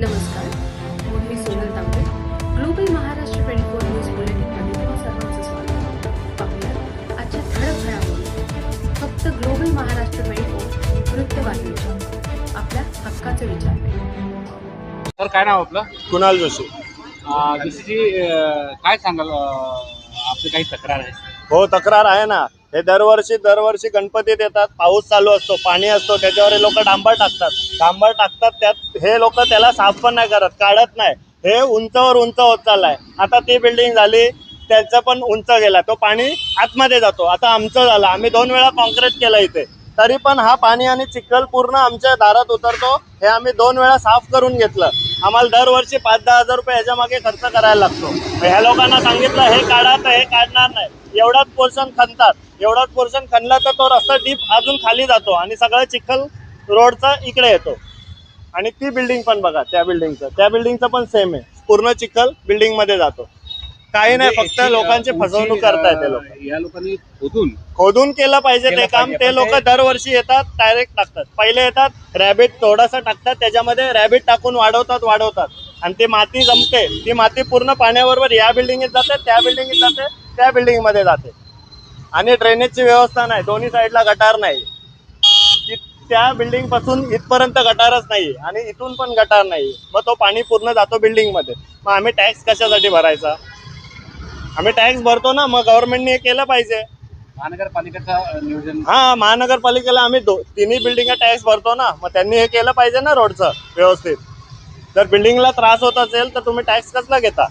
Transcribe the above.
नमस्कार मी Sonal Tambe global Maharashtra twenty four news बुलेटिनमध्ये तुम्हा सर्वांचं स्वागत पाहूया आजच्या ठळक घडामोडी. फक्त ग्लोबल महाराष्ट्र ट्वेंटी फोर वृत्तवाहिनीच्या आपल्या हक्काचे विचार तर काय नाव आपलं? कुणाल जोशी. जोशीजी काय सांगाल आपली काही तक्रार आहे? हो तक्रार आहे ना. हे दरवर्षी दरवर्षी गणपतीत येतात पाऊस चालू असतो पाणी असतो त्याच्यावर हे लोक डांबर टाकतात. डांबर टाकतात त्यात हे लोक त्याला साफ पण नाही करत काढत नाही. हे उंचवर उंच होत चाललाय. आता ती बिल्डिंग झाली त्याचं पण उंच गेला तो पाणी आतमध्ये जातो. आता आमचं झालं आम्ही दोन वेळा कॉन्क्रीट केलं इथे. तरी पण हा पाणी आणि चिखल पूर्ण आमच्या दारात उतरतो हे आम्ही दोन वेळा साफ करून घेतलं. आम्हाला दरवर्षी पाच दहा हजार रुपये ह्याच्या मागे खर्च करायला लागतो. ह्या लोकांना सांगितलं हे काढा तर हे काढणार नाही. एवढाच पोर्शन खणतात. एवढाच पोर्शन खणला तर तो रस्ता डीप अजून खाली जातो आणि सगळं चिखल रोडचा इकडे येतो. आणि ती बिल्डिंग पण बघा त्या बिल्डिंगचं त्या बिल्डिंगचं पण सेम आहे. पूर्ण चिखल बिल्डिंगमध्ये जातो. काही नाही म्हणजे फक्त लोकांची फसवणूक तुमची, करतायत ते लोक. या लोकांनी खोदून खोदून केलं पाहिजे ते काम. ते पण लोक दरवर्षी येतात डायरेक्ट टाकतात. पहिले येतात रॅबिट थोडासा टाकतात त्याच्यामध्ये रॅबिट टाकून वाढवतात वाढवतात. आणि ती माती जमते. ती माती पूर्ण पाण्याबरोबर या बिल्डिंगीत जाते त्या बिल्डिंगीत जाते त्या बिल्डिंगमध्ये जाते. आणि ड्रेनेजची व्यवस्था नाही. दोन्ही साईडला गटार नाही. त्या बिल्डिंगपासून इथपर्यंत गटारच नाही आणि इथून पण गटार नाही मग तो पाणी पूर्ण जातो बिल्डिंगमध्ये मग आम्ही टॅक्स कशासाठी भरायचा? आम्ही टॅक्स भरतो ना मग गव्हर्नमेंटने हे केलं पाहिजे. महानगरपालिकेचं नियोजन. हा महानगरपालिकेला आम्ही दो तिन्ही बिल्डिंग टॅक्स भरतो ना मग त्यांनी हे केलं पाहिजे ना रोडचं व्यवस्थित. जर बिल्डिंगला त्रास होत असेल तर तुम्ही टॅक्स कसला घेता?